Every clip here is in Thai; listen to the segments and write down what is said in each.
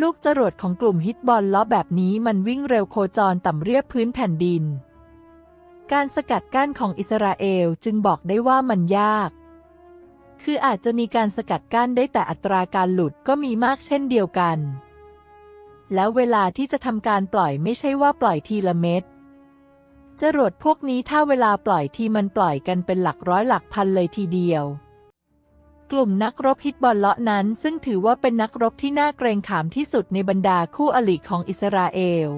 ลูกจรวดของกลุ่มฮิตบอลล้อแบบนี้มันวิ่งเร็วโคจรต่ำเรียบพื้นแผ่นดิน การสกัดกั้นของอิสราเอลจึงบอกได้ว่ามันยาก คืออาจจะมีการสกัดกั้นได้แต่อัตราการหลุดก็มีมากเช่นเดียวกัน แล้วเวลาที่จะทำการปล่อยไม่ใช่ว่าปล่อยทีละเม็ดจรวดพวกนี้ถ้าเวลาปล่อยทีมันปล่อยกันเป็นหลักร้อยหลักพันเลยทีเดียว กลุ่มนักรบฮิตบอลเลาะนั้น ซึ่งถือว่าเป็นนักรบที่น่าเกรงขามที่สุดในบรรดาคู่อริของอิสราเอล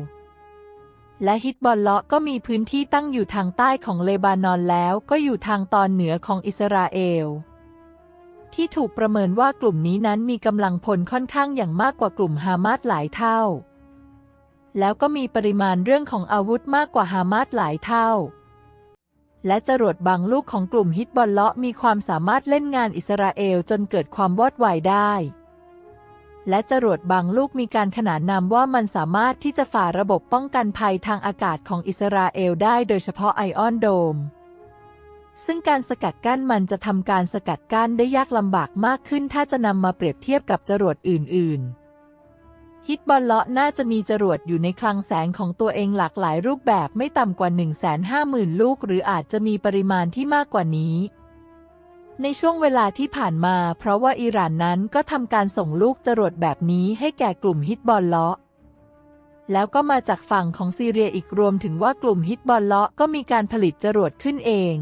และฮิตบอลเลาะก็มีพื้นที่ตั้งอยู่ทางใต้ของเลบานอนแล้วก็อยู่ทางตอนเหนือของอิสราเอล ที่ถูกประเมินว่ากลุ่มนี้นั้นมีกำลังพลค่อนข้างอย่างมากกว่ากลุ่มฮามาสหลายเท่า แล้วก็มีปริมาณเรื่องของอาวุธมากกว่าฮามาสหลายเท่า และจรวดบางลูกของกลุ่มฮิตบอลเลาะมีความสามารถเล่นงานอิสราเอลจนเกิดความวอดวายได้ และจรวดบางลูกมีการขนานนามว่ามันสามารถที่จะฝ่าระบบป้องกันภัยทางอากาศของอิสราเอลได้โดยเฉพาะไอออนโดม ซึ่งการสกัดกั้นมันจะทำการสกัดกั้นได้ยากลำบากมากขึ้นถ้าจะนำมาเปรียบเทียบกับจรวดอื่น ๆ ฮิตบอลเลาะน่าจะมีจรวดอยู่ในคลังแสงของตัวเองหลากหลายรูปแบบไม่ต่ำกว่า 150,000 ลูก หรืออาจจะมีปริมาณที่มากกว่านี้ ในช่วงเวลาที่ผ่านมา เพราะว่าอิหร่านนั้นก็ทำการส่งลูกจรวดแบบนี้ให้แก่กลุ่มฮิตบอลเลาะแล้วก็มาจากฝั่งของซีเรียอีกรวมถึงว่ากลุ่มฮิตบอลเลาะก็มีการผลิตจรวดขึ้นเอง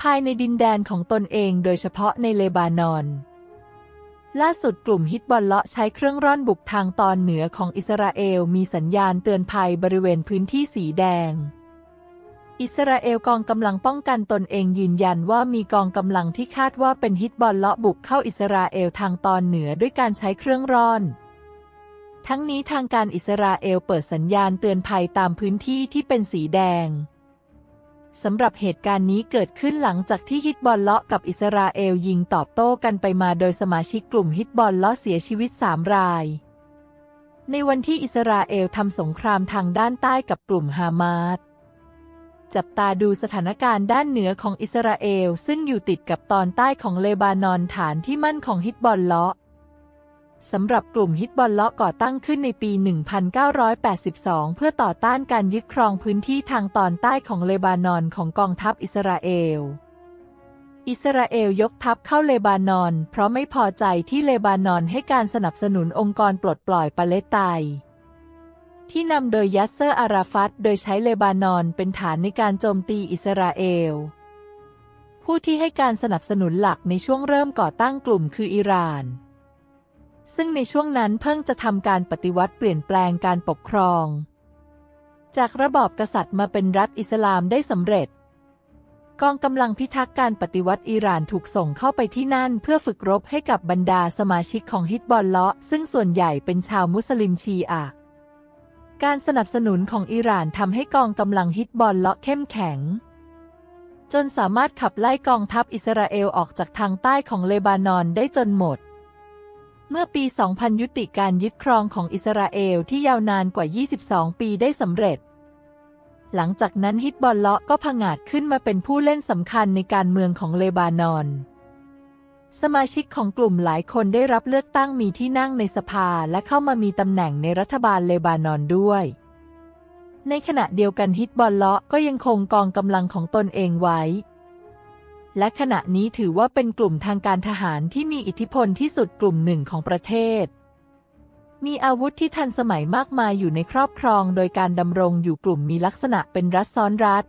ภายในดินแดนของตนเองโดยเฉพาะในเลบานอน ล่าสุดกลุ่มฮิตบอลเลาะใช้เครื่องร่อนบุกทางตอนเหนือของอิสราเอลมีสัญญาณเตือนภัยบริเวณพื้นที่สีแดง อิสราเอลกองกำลังป้องกันตนเองยืนยันว่ามีกองกำลังที่คาดว่าเป็นฮิตบอลเลาะบุกเข้าอิสราเอลทางตอนเหนือด้วยการใช้เครื่องร่อน ทั้งนี้ทางการอิสราเอลเปิดสัญญาณเตือนภัยตามพื้นที่ที่เป็นสีแดง สำหรับเหตุการณ์นี้เกิดขึ้นหลังจากที่ฮิตบอลเลาะกับอิสราเอลยิงตอบโต้กันไปมาโดยสมาชิกกลุ่มฮิตบอลเลาะเสียชีวิตสามราย ในวันที่อิสราเอลทำสงครามทางด้านใต้กับกลุ่มฮามาสจับตาดูสถานการณ์ด้านเหนือของอิสราเอลซึ่งอยู่ติดกับตอนใต้ของเลบานอนฐานที่มั่นของฮิตบอลเลาะ สำหรับกลุ่มฮิตบอลเลาะก่อตั้งขึ้นในปี 1982 เพื่อต่อต้านการยึดครองพื้นที่ทางตอนใต้ของเลบานอนของกองทัพอิสราเอล อิสราเอลยกทัพเข้าเลบานอน เพราะไม่พอใจที่เลบานอนให้การสนับสนุนองค์กรปลดปล่อยปาเลสไตน์ที่นำโดยยัสเซอร์อาราฟัตโดยใช้เลบานอนเป็นฐานในการโจมตีอิสราเอล ผู้ที่ให้การสนับสนุนหลักในช่วงเริ่มก่อตั้งกลุ่มคืออิหร่าน ซึ่งในช่วงนั้นเพิ่งจะทำการปฏิวัติเปลี่ยนแปลงการปกครอง จากระบอบกษัตริย์มาเป็นรัฐอิสลามได้สำเร็จ กองกำลังพิทักษ์การปฏิวัติอิหร่านถูกส่งเข้าไปที่นั่นเพื่อฝึกรบให้กับบรรดาสมาชิกของฮิตบอลเลาะ ซึ่งส่วนใหญ่เป็นชาวมุสลิมชีอะการสนับสนุนของอิหร่านทำให้กองกำลังฮิตบอลเลาะเข้มแข็ง จนสามารถขับไล่กองทัพอิสราเอลออกจากทางใต้ของเลบานอนได้จนหมด เมื่อปี 2000 ยุติการยึดครองของอิสราเอลที่ยาวนานกว่า 22 ปีได้สำเร็จ หลังจากนั้นฮิตบอลเลาะก็ผงาดขึ้นมาเป็นผู้เล่นสำคัญในการเมืองของเลบานอน สมาชิกของกลุ่มหลายคนได้รับเลือกตั้งมีที่นั่งในสภาและเข้ามามีตำแหน่งในรัฐบาลเลบานอนด้วย ในขณะเดียวกันฮิตบอลเลาะก็ยังคงกองกำลังของตนเองไว้ และขณะนี้ถือว่าเป็นกลุ่มทางการทหารที่มีอิทธิพลที่สุดกลุ่มหนึ่งของประเทศ มีอาวุธที่ทันสมัยมากมายอยู่ในครอบครองโดยการดำรงอยู่กลุ่มมีลักษณะเป็นรัฐซ้อนรัฐ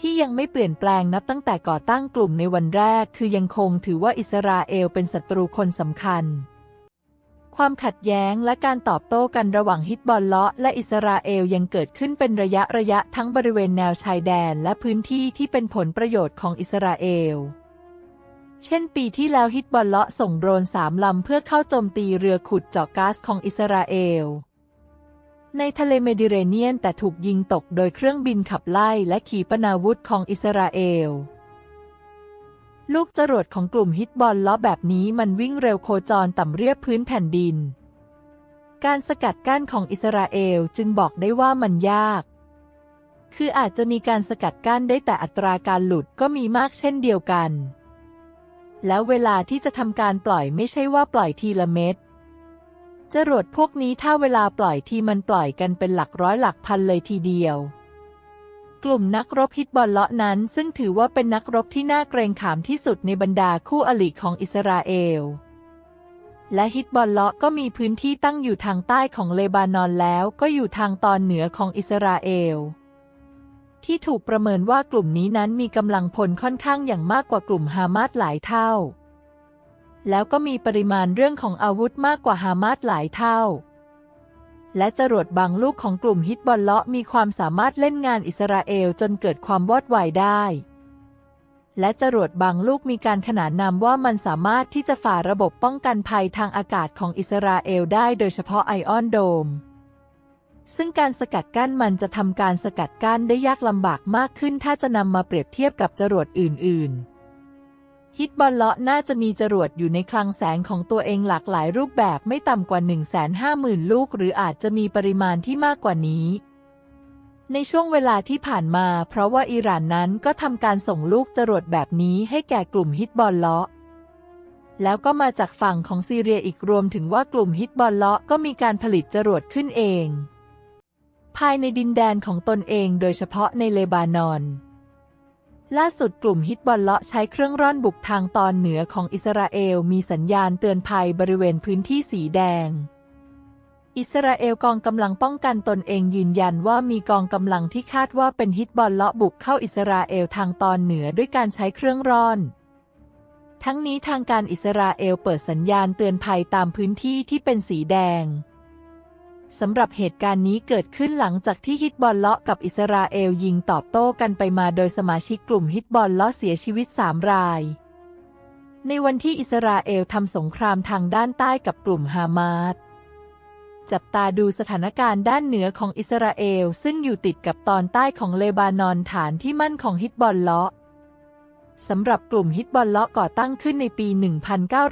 ที่ยังไม่เปลี่ยนแปลงนับตั้งแต่ก่อตั้งกลุ่มในวันแรก คือยังคงถือว่าอิสราเอลเป็นศัตรูคนสำคัญ ความขัดแย้งและการตอบโต้กันระหว่างฮิตบอลเลาะและอิสราเอลยังเกิดขึ้นเป็นระยะระยะทั้งบริเวณแนวชายแดนและพื้นที่ที่เป็นผลประโยชน์ของอิสราเอล เช่นปีที่แล้วฮิตบอลเลาะส่งโดรนสามลำเพื่อเข้าโจมตีเรือขุดเจาะก๊าซของอิสราเอล ในทะเลเมดิเรเนียนแต่ถูกยิงตกโดยเครื่องบินขับไล่และขีปนาวุธของอิสราเอล ลูกจรวดของกลุ่มฮิตบอลล้อแบบนี้มันวิ่งเร็วโคจรต่ำเรียบพื้นแผ่นดิน การสกัดกั้นของอิสราเอลจึงบอกได้ว่ามันยาก คืออาจจะมีการสกัดกั้นได้แต่อัตราการหลุดก็มีมากเช่นเดียวกัน แล้วเวลาที่จะทำการปล่อยไม่ใช่ว่าปล่อยทีละเม็ดจรวดพวกนี้ถ้าเวลาปล่อยทีมันปล่อยกันเป็นหลักร้อยหลักพันเลยทีเดียว กลุ่มนักรบฮิตบอลเลาะนั้น ซึ่งถือว่าเป็นนักรบที่น่าเกรงขามที่สุดในบรรดาคู่อริของอิสราเอล และฮิตบอลเลาะก็มีพื้นที่ตั้งอยู่ทางใต้ของเลบานอนแล้วก็อยู่ทางตอนเหนือของอิสราเอล ที่ถูกประเมินว่ากลุ่มนี้นั้นมีกำลังพลค่อนข้างอย่างมากกว่ากลุ่มฮามาสหลายเท่า แล้วก็มีปริมาณเรื่องของอาวุธมากกว่าฮามาสหลายเท่า และจรวดบางลูกของกลุ่มฮิตบอลเลาะมีความสามารถเล่นงานอิสราเอลจนเกิดความวอดวายได้ และจรวดบางลูกมีการขนานนามว่ามันสามารถที่จะฝ่าระบบป้องกันภัยทางอากาศของอิสราเอลได้โดยเฉพาะไอออนโดม ซึ่งการสกัดกั้นมันจะทำการสกัดกั้นได้ยากลำบากมากขึ้นถ้าจะนำมาเปรียบเทียบกับจรวดอื่น ๆ ฮิตบอลเลาะน่าจะมีจรวดอยู่ในคลังแสงของตัวเองหลากหลายรูปแบบไม่ต่ำกว่า 150,000 ลูก หรืออาจจะมีปริมาณที่มากกว่านี้ ในช่วงเวลาที่ผ่านมา เพราะว่าอิหร่านนั้นก็ทำการส่งลูกจรวดแบบนี้ให้แก่กลุ่มฮิตบอลเลาะแล้วก็มาจากฝั่งของซีเรียอีกรวมถึงว่ากลุ่มฮิตบอลเลาะก็มีการผลิตจรวดขึ้นเอง ภายในดินแดนของตนเองโดยเฉพาะในเลบานอน ล่าสุดกลุ่มฮิตบอลเลาะใช้เครื่องร่อนบุกทางตอนเหนือของอิสราเอลมีสัญญาณเตือนภัยบริเวณพื้นที่สีแดง อิสราเอลกองกำลังป้องกันตนเองยืนยันว่ามีกองกำลังที่คาดว่าเป็นฮิตบอลเลาะบุกเข้าอิสราเอลทางตอนเหนือด้วยการใช้เครื่องร่อน ทั้งนี้ทางการอิสราเอลเปิดสัญญาณเตือนภัยตามพื้นที่ที่เป็นสีแดง สำหรับเหตุการณ์นี้เกิดขึ้นหลังจากที่ฮิตบอลเลาะกับอิสราเอลยิงตอบโต้กันไปมาโดยสมาชิกกลุ่มฮิตบอลเลาะเสียชีวิตสามราย ในวันที่อิสราเอลทำสงครามทางด้านใต้กับกลุ่มฮามาสจับตาดูสถานการณ์ด้านเหนือของอิสราเอลซึ่งอยู่ติดกับตอนใต้ของเลบานอนฐานที่มั่นของฮิตบอลเลาะ สำหรับกลุ่มฮิตบอลเลาะก่อตั้งขึ้นในปี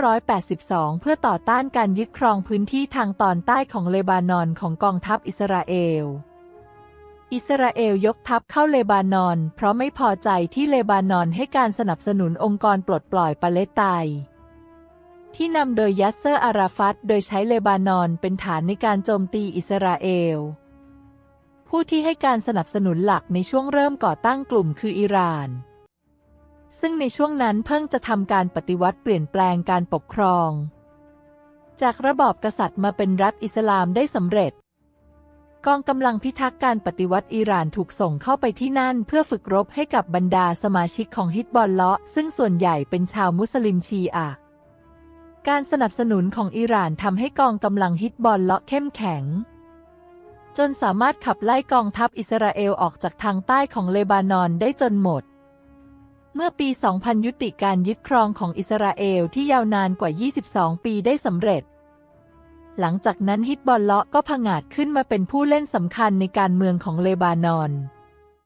1982 เพื่อต่อต้านการยึดครองพื้นที่ทางตอนใต้ของเลบานอนของกองทัพอิสราเอล อิสราเอลยกทัพเข้าเลบานอน เพราะไม่พอใจที่เลบานอนให้การสนับสนุนองค์กรปลดปล่อยปาเลสไตน์ที่นำโดยยัสเซอร์อาราฟัตโดยใช้เลบานอนเป็นฐานในการโจมตีอิสราเอล ผู้ที่ให้การสนับสนุนหลักในช่วงเริ่มก่อตั้งกลุ่มคืออิหร่าน ซึ่งในช่วงนั้นเพิ่งจะทำการปฏิวัติเปลี่ยนแปลงการปกครอง จากระบอบกษัตริย์มาเป็นรัฐอิสลามได้สำเร็จ กองกำลังพิทักษ์การปฏิวัติอิหร่านถูกส่งเข้าไปที่นั่นเพื่อฝึกรบให้กับบรรดาสมาชิกของฮิตบอลเลาะ ซึ่งส่วนใหญ่เป็นชาวมุสลิมชีอะการสนับสนุนของอิหร่านทำให้กองกำลังฮิตบอลเลาะเข้มแข็ง จนสามารถขับไล่กองทัพอิสราเอลออกจากทางใต้ของเลบานอนได้จนหมด เมื่อปี 2000 ยุติการยึดครองของอิสราเอลที่ยาวนานกว่า 22 ปีได้สำเร็จ หลังจากนั้นฮิตบอลเลาะก็ผงาดขึ้นมาเป็นผู้เล่นสำคัญในการเมืองของเลบานอน